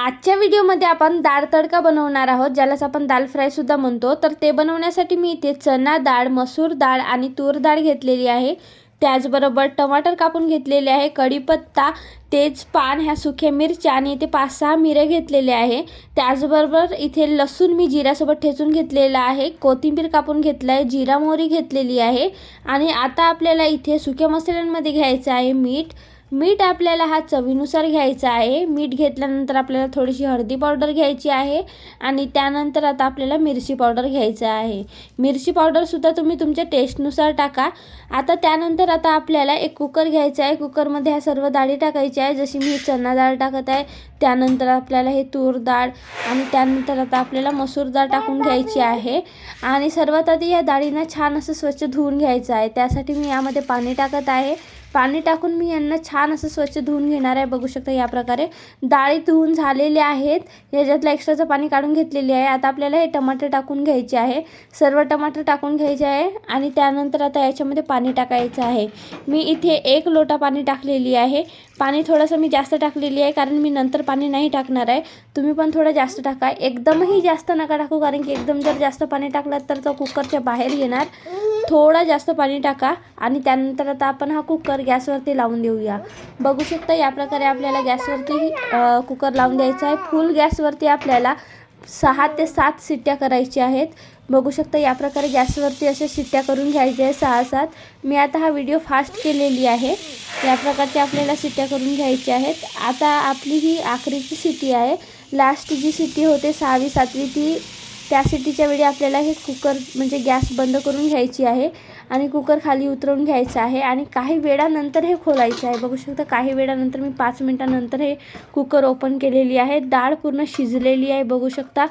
आजच्या व्हिडिओमध्ये आपण डाळ तडका बनवणार आहोत ज्यालाच आपण दाल फ्रायसुद्धा म्हणतो. तर ते बनवण्यासाठी मी इथे चना डाळ मसूर डाळ आणि तूर डाळ घेतलेली आहे. त्याचबरोबर टमाटर कापून घेतलेले आहे कढीपत्ता तेजपान ह्या सुक्या मिरच्या आणि इथे पाच सहा मिरे घेतलेले आहे. त्याचबरोबर इथे लसूण मी जिऱ्यासोबत ठेचून घेतलेला आहे. कोथिंबीर कापून घेतला आहे जिरा मोहरी घेतलेली आहे. आणि आता आपल्याला इथे सुक्या मसाल्यांमध्ये घ्यायचं आहे मीठ मीठ आपल्याला हा चवीनुसार घ्यायचा आहे. मीठ घेतल्यानंतर आपल्याला थोडीशी हळदी पावडर घ्यायची आहे आणि त्यानंतर आता आपल्याला मिरची पावडर घ्यायचं आहे. मिरची पावडरसुद्धा तुम्ही तुमच्या टेस्टनुसार टाका. आता त्यानंतर आता आपल्याला एक कुकर घ्यायचा आहे. कुकरमध्ये ह्या सर्व डाळी टाकायची आहे. जशी मी चना डाळ टाकत आहे त्यानंतर आपल्याला हे तूर डाळ आणि त्यानंतर आता आपल्याला मसूर डाळ टाकून घ्यायची आहे. आणि सर्वात आधी या डाळींना छान असं स्वच्छ धुवून घ्यायचं आहे. त्यासाठी मी यामध्ये पाणी टाकत आहे. पाणी टाकून मी यांना छान असं स्वच्छ धुवून घेणार आहे. बघू शकता या प्रकारे. डाळी धुवून झालेले आहेत. याच्यातलं एक्स्ट्राचं पाणी काढून घेतलेले आहे. आता आपल्याला हे टमाटर टाकून घ्यायचे आहे. सर्व टमाटर टाकून घ्यायचे आहे. आणि त्यानंतर आता याच्यामध्ये पाणी टाकायचं आहे. मी इथे एक लोटा पाणी टाकलेली आहे. पाणी थोडंसं मी जास्त टाकलेली आहे कारण मी नंतर पाणी नाही टाकणार आहे. तुम्ही पण थोडं जास्त टाका. एकदमही जास्त नका टाकू कारण की एकदम जर जास्त पाणी टाकलं तर तो कुकरच्या बाहेर येणार. थोडं जास्त पाणी टाका आणि त्यानंतर आता आपण हा कुकर गॅसवरती लावून देऊया. बघू शकता या प्रकारे आपल्याला गॅसवरती कुकर लावून द्यायचा आहे. फुल गॅसवरती आपल्याला सहा ते सात शिट्ट्या करायच्या आहेत. बघू शकता या प्रकारे गॅसवरती अशा शिट्ट्या करून घ्यायच्या आहे सहा सात. मी आता हा व्हिडिओ फास्ट केलेली आहे. या प्रकारच्या आपल्याला शिट्ट्या करून घ्यायच्या आहेत. आता आपली ही आखरीची सिटी आहे. लास्ट जी सिटी होते सहावी सातवी ती त्या सिटीच्या वेळी आपल्याला हे कुकर म्हणजे गॅस बंद करून घ्यायची आहे आणि कुकर खाली उतरवून घ्यायचं आहे आणि काही वेळानंतर हे खोलायचं आहे. बघू शकता काही वेळानंतर मी पाच मिनटानंतर हे कुकर ओपन केलेली आहे. डाळ पूर्ण शिजलेली आहे. बघू शकता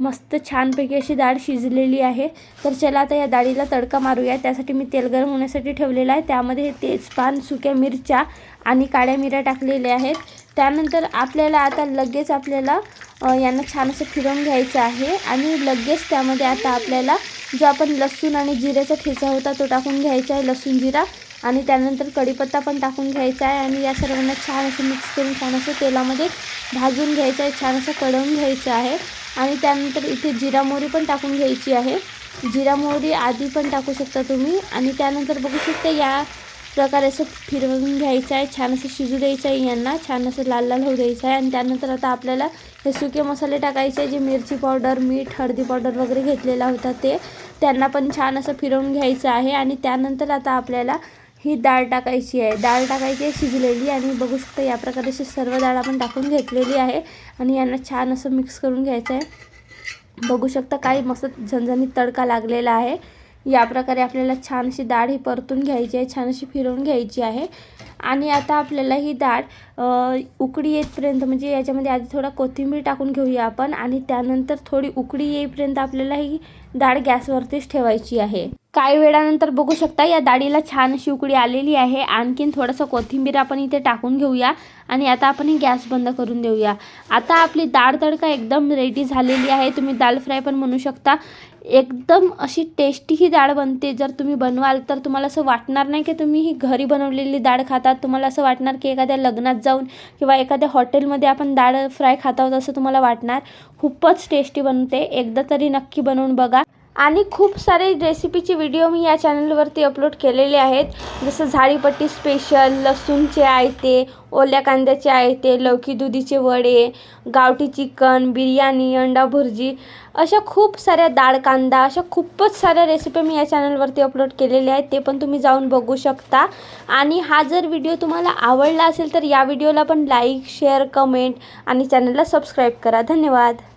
मस्त छानपैकी अशी डाळ शिजलेली आहे. तर चला आता या डाळीला तडका मारूया. त्यासाठी मी तेल गरम होण्यासाठी ठेवलेलं आहे. त्यामध्ये हे तेजपान सुक्या मिरच्या आणि काळ्या मिऱ्या टाकलेल्या आहेत. त्यानंतर आपल्याला आता लगेच आपल्याला यांना छान असं फिरवून घ्यायचं आहे. आणि लगेच त्यामध्ये आता आपल्याला जो आपण लसूण आणि जिऱ्याचा ठेचा होता तो टाकून घ्यायचा आहे लसूण जिरा. आणि त्यानंतर कढीपत्ता पण टाकून घ्यायचा आहे. आणि या सर्वांना छान असं मिक्स करून छान असं तेलामध्ये भाजून घ्यायचं आहे छान असं कढवून घ्यायचं आहे. आणि त्यानंतर इथे जिरा मोहरी पण टाकून घ्यायची आहे. जिरा मोहरी आधी पण टाकू शकता तुम्ही. आणि त्यानंतर बघू शकता या प्रकारे असं फिरवून घ्यायचं आहे. छान असं शिजू द्यायचं आहे यांना. छान असं लाल लाल होऊ द्यायचं आहे. आणि त्यानंतर आता आपल्याला हे सुके मसाले टाकायचे जे मिरची पावडर मीठ हळदी पावडर वगैरे घेतलेला होता ते. त्यांना पण छान असं फिरवून घ्यायचं आहे. आणि त्यानंतर आता आपल्याला ही डाळ टाकायची आहे. डाळ टाकायची आहे शिजलेली. आणि बघू शकता या प्रकारे अशी सर्व डाळ आपण टाकून घेतलेली आहे. आणि यांना छान असं मिक्स करून घ्यायचं आहे. बघू शकता काही मस्त झणझणीत तडका लागलेला आहे. या प्रकारे आपल्याला छान अशी डाळ ही परतून घ्यायची आहे छान अशी फिरवून घ्यायची आहे. आणि आता आपल्याला ही डाळ उकडी येतपर्यंत म्हणजे याच्यामध्ये आधी थोडा कोथिंबीर टाकून घेऊया आपण आणि त्यानंतर थोडी उकडी येईपर्यंत आपल्याला ही डाळ गॅसवरतीच ठेवायची आहे. काही वेळानंतर बघू शकता या डाळीला छान अशी उकडी आलेली आहे. आणखीन थोडंसं कोथिंबीर आपण इथे टाकून घेऊया आणि आता आपण ही गॅस बंद करून देऊया. आता आपली डाळ तडका एकदम रेडी झालेली आहे. तुम्ही दाल फ्राय पण म्हणू शकता. एकदम अशी टेस्टी ही डाळ बनते. जर तुम्ही बनवाल तर तुम्हाला असं वाटणार नाही की तुम्ही ही घरी बनवलेली डाळ खातात तुम्हाला असं वाटणार की एखाद्या लग्नात जाऊन किंवा एखाद्या हॉटेलमध्ये आपण डाळ फ्राय खात आहोत असं तुम्हाला वाटणार. खूपच टेस्टी बनते. एकदा तरी नक्की बनवून बघा. आणि खूप सारे रेसिपीचे व्हिडिओ मी या चॅनलवरती अपलोड केलेले आहेत. जसं झाडीपट्टी स्पेशल लसूणचे आयते ओल्या कांद्याचे आयते लौकी दुधीचे वडे गावठी चिकन बिर्याणी अंडा भुर्जी अशा खूप साऱ्या डाळ कांदा अशा खूपच साऱ्या रेसिपी मी या चॅनलवरती अपलोड केलेल्या आहेत. ते पण तुम्ही जाऊन बघू शकता. आणि हा जर व्हिडिओ तुम्हाला आवडला असेल तर या व्हिडिओला पण लाईक शेअर कमेंट आणि चॅनलला सबस्क्राईब करा. धन्यवाद.